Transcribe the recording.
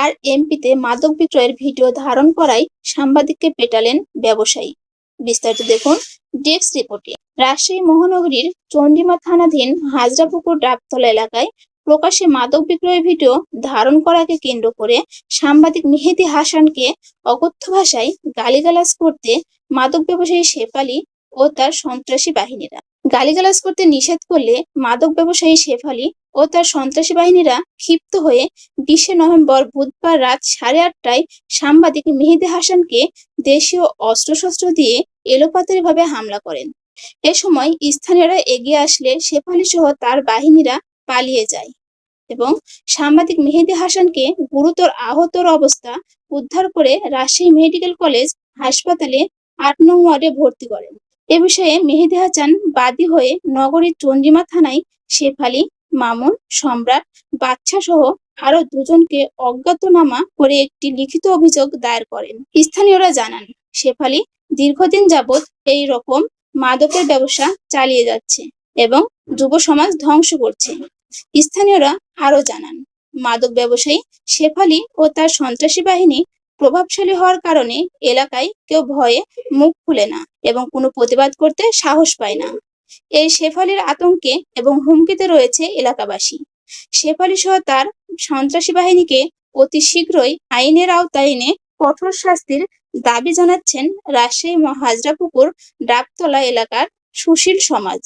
আর এমপিতে মাদক বিক্রয়ের ভিডিও ধারণ করায় সাংবাদিককে পেটালেন ব্যবসায়ী। বিস্তারিত দেখুন ডেস্ক রিপোর্টে। রাজশাহী মহানগরীর চন্ডিমা থানাধীন হাজরাপুকুর ডাবতলা এলাকায় প্রকাশ্যে মাদক বিক্রয়ের ভিডিও ধারণ করাকে কেন্দ্র করে সাংবাদিক মেহেদি হাসানকে অকথ্য ভাষায় গালিগালাজ করতে মাদক ব্যবসায়ী শেফালি ও তার সন্ত্রাসী বাহিনীরা। গালিগালাজ করতে নিষেধ করলে মাদক ব্যবসায়ী শেফালি ও তার সন্ত্রাসী বাহিনীরা ক্ষিপ্ত হয়ে বিশে নভেম্বর বুধবার রাত সাড়ে আটটায় সাংবাদিক মেহেদি হাসানকে দেশীয় অস্ত্রশস্ত্র দিয়ে এলোপাতারিভাবে হামলা করেন। এ সময় স্থানীয়রা এগিয়ে আসলে শেফালি সহ তার বাহিনীরা পালিয়ে যায় এবং সাংবাদিক মেহেদি হাসানকে গুরুতর আহতর অবস্থা উদ্ধার করে রাজশাহী মেডিকেল কলেজ হাসপাতালে আট নং ওয়ার্ডে ভর্তি করেন। এ বিষয়ে মেহেদি হাসান বাদী হয়ে নগরীর চন্দ্রিমা থানায় শেফালি মামুন, সম্রাট বাচ্চা সহ আরও দুজনকে অজ্ঞাতনামা করে একটি লিখিত অভিযোগ দায়ের করেন। স্থানীয়রা জানান, শেফালি দীর্ঘদিন যাবৎ এই রকম মাদকের ব্যবসা চালিয়ে যাচ্ছে এবং যুব সমাজ ধ্বংস করছে। স্থানীয়রা আরও জানান, মাদক ব্যবসায়ী শেফালি ও তার সন্ত্রাসী বাহিনী প্রভাবশালী হওয়ার কারণে এলাকায় কেউ ভয়ে মুখ খুলে না এবং কোনো প্রতিবাদ করতে সাহস পায় না। এই শেফালির আতঙ্কে এবং হুমকিতে রয়েছে এলাকাবাসী। শেফালি সহ তার সন্ত্রাসী বাহিনীকে অতি শীঘ্রই আইনের আওতায় এনে কঠোর শাস্তির দাবি জানাচ্ছেন রাজশাহী হাজরাপুকুর ডাবতলা এলাকার সুশীল সমাজ।